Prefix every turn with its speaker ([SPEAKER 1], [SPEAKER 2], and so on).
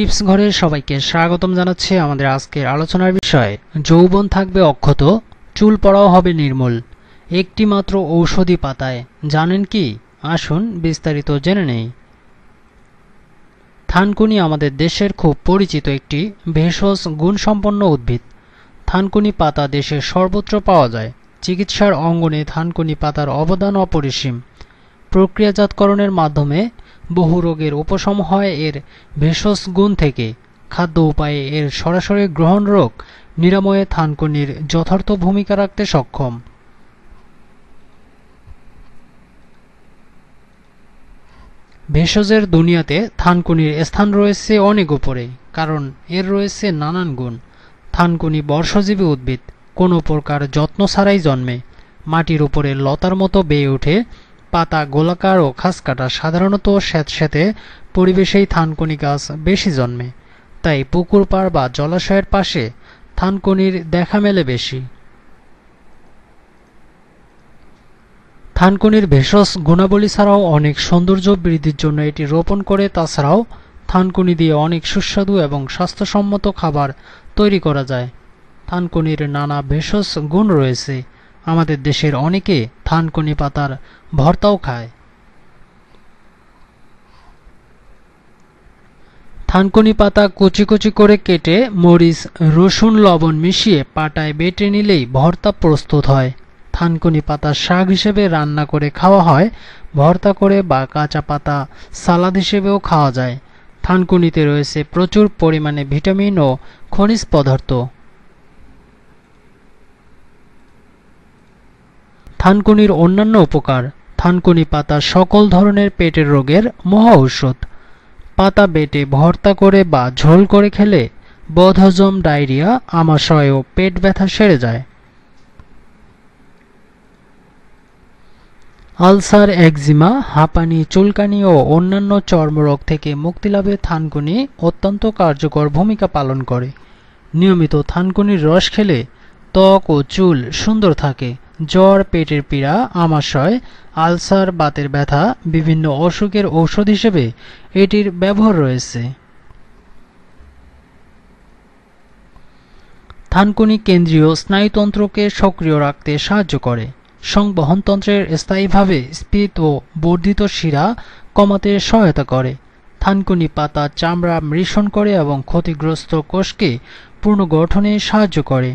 [SPEAKER 1] Tips ঘরে সবাইকে স্বাগতম জানাচ্ছি আমাদের আজকের আলোচনার বিষয়। যৌবন থাকবে অক্ষত, চুল পড়াও হবে নির্মূল। একটি মাত্র ঔষধি পাতায়। জানেন কি? আসুন বিস্তারিত জেনে নেই। থানকুনি আমাদের দেশের খুব পরিচিত একটি ভেষজ গুণসম্পন্ন উদ্ভিদ। থানকুনি পাতা দেশের সর্বত্র পাওয়া যায়। চিকিৎসার অঙ্গনে থানকুনি পাতার অবদান অপরিসীম। প্রক্রিয়াজাতকরণের মাধ্যমে বহু রোগের উপশম হয় এর ভেষজ গুণ থেকে। খাদ্য উপায়ে এর সরাসরি গ্রহণ রোগ নিরাময়ে থানকুনির যথার্থ ভূমিকা রাখতে সক্ষম। ভেষজের দুনিয়াতে থানকুনির স্থান রয়েছে অনেক উপরে, কারণ এর রয়েছে নানান গুণ। থানকুনি বর্ষজীবী উদ্ভিদ, কোনো প্রকার যত্ন ছাড়াই জন্মে। মাটির উপরে লতার মতো বেয়ে ওঠে পাতা গোলাকার ও খাসকাটা সাধারণত স্যাঁতস্যাঁতে পরিবেশেই থানকুনি গাছ বেশি জন্মে। তাই পুকুর পাড় বা জলাশয়ের পাশে থানকুনির দেখা মেলে বেশি। থানকুনির ভেষজ গুণাবলী ছাড়াও অনেক সৌন্দর্য বৃদ্ধির জন্য এটি রোপণ করে, তাছাড়াও থানকুনি দিয়ে অনেক সুস্বাদু এবং স্বাস্থ্যসম্মত খাবার তৈরি করা যায়। থানকুনির নানা ভেষজ গুণ রয়েছে। আমাদের দেশের অনেকে থানকুনি পাতার ভর্তাও খায়। থানকুনি পাতা কুচি কুচি করে কেটে মরিচ, রসুন, লবণ মিশিয়ে পাটায় বেটে নিলেই ভর্তা প্রস্তুত হয়। থানকুনি পাতা শাক হিসেবে রান্না করে খাওয়া হয়, ভর্তা করে বা কাঁচা পাতা সালাদ হিসেবেও খাওয়া যায়। থানকুনিতে রয়েছে প্রচুর পরিমাণে ভিটামিন ও খনিজ পদার্থ। থানকুনির অন্যান্য উপকার। থানকুনি পাতা সকল ধরনের পেটের রোগের মহা ঔষধ। পাতা বেটে ভর্তা করে বা ঝোল করে খেলে বদহজম ডায়রিয়া, আমাশয় ও পেট ব্যথা সেরে যায়। আলসার, একজিমা, হাঁপানি, চুলকানি ও অন্যান্য চর্মরোগ থেকে মুক্তি লাভে থানকুনি অত্যন্ত কার্যকর ভূমিকা পালন করে। নিয়মিত থানকুনির রস খেলে ত্বক ও চুল সুন্দর থাকে। জ্বর, পেটের পীড়া, আমাশয়, আলসার, বাতের ব্যথা, বিভিন্ন অসুখের ঔষধ হিসেবে এটির ব্যবহার রয়েছে। থানকুনি কেন্দ্রীয় স্নায়ুতন্ত্রকে সক্রিয় রাখতে সাহায্য করে। সংবহনতন্ত্রের স্থায়ীভাবে স্ফীত ও বর্ধিত শিরা কমাতে সহায়তা করে। থানকুনি পাতা চামড়া মৃষণ করে এবং ক্ষতিগ্রস্ত কোষকে পুনর্গঠনে সাহায্য করে।